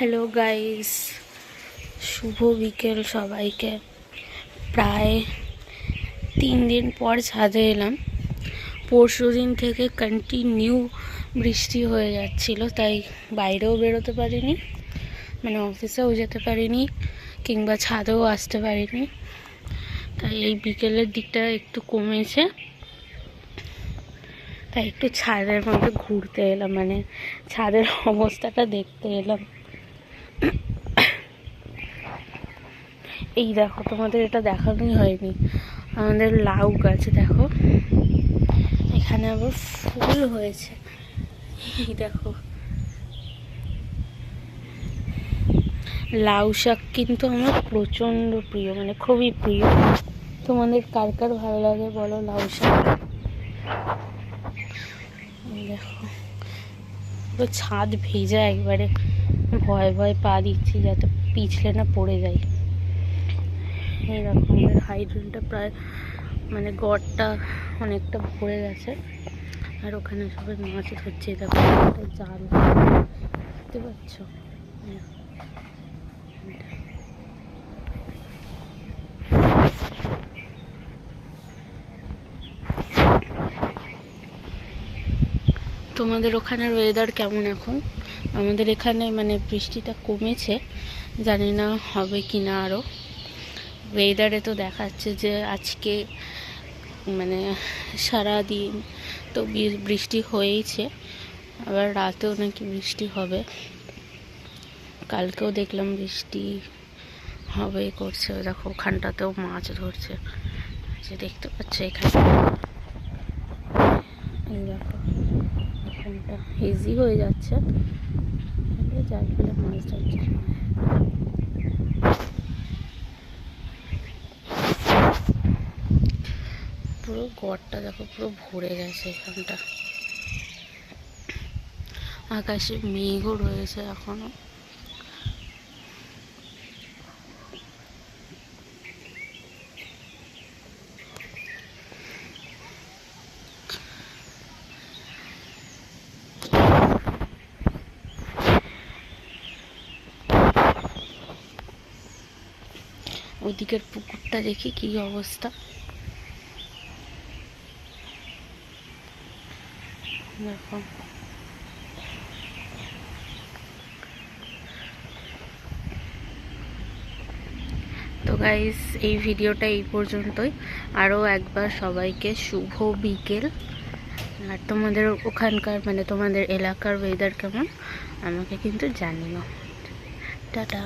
Hello guys, শুভ বিকেল সবাইকে। প্রায় তিন দিন পর ছাদে এলাম। পরশু দিন থেকে কন্টিনিউ বৃষ্টি হয়ে যাচ্ছিল, তাই বাইরেও বেরোতে পারিনি মানে অফিসেও যেতে পারিনি, কিংবা ছাদেও আসতে পারিনি। তাই এই বিকেলের দিকটা একটু কমেছে। তাই একটু ছাদের মধ্যে ঘুরতে এলাম মানে ছাদের অবস্থাটা দেখতে এলাম। এই দেখো, তোমাদের এটা দেখানোই হয়নি। আমাদের লাউ গাছ, দেখো। এখানে আবার ফুল হয়েছে। এই দেখো। লাউ শাক কিন্তু আমার প্রচণ্ড প্রিয় মানে খুবই প্রিয়। তোমাদের কার কার ভালো লাগে বলো লাউ শাক? দেখো। ছাদ ভেজা একবারে। ভয় ভয় পা দিচ্ছি যাতে পিছলে না পড়ে যায়। এরকম হাইড্রেনটা প্রায় মানে গড়টা অনেকটা ভরে গেছে। আর ওখানে সবাই মাছ ধরছে, দেখো জাল। দেখতে পাচ্ছ? তোমাদের ওখানের ওয়েদার কেমন এখন? আমাদের এখানে মানে বৃষ্টিটা কমেছে, জানি না হবে কি না আরও ওয়েদারে তো দেখাচ্ছে যে আজকে মানে সারা দিন তো বৃষ্টি হয়েইছে, আবার রাতেও নাকি বৃষ্টি হবে। কালকেও দেখলাম বৃষ্টি হবে করছে, দেখো ওখানটাতেও মাছ ধরছে। যে দেখতে পাচ্ছ এখানে। দেখো, এখানটা হেজি হয়ে যাচ্ছে। জাল ফেলে মাছ ধরছে। পুরো গড়টা দেখো, পুরো ভরে গেছে এখানটা। আকাশে মেঘও রয়েছে এখনও। ওদিকের পুকুরটা দেখি কি অবস্থা। দেখো। তো গাইস এই ভিডিওটা এই পর্যন্তই। আরও একবার সবাইকে শুভ বিকেল। আর তোমাদের ওখানকার মানে তোমাদের এলাকার ওয়েদার কেমন? আমাকে কিন্তু জানিও। টাটা।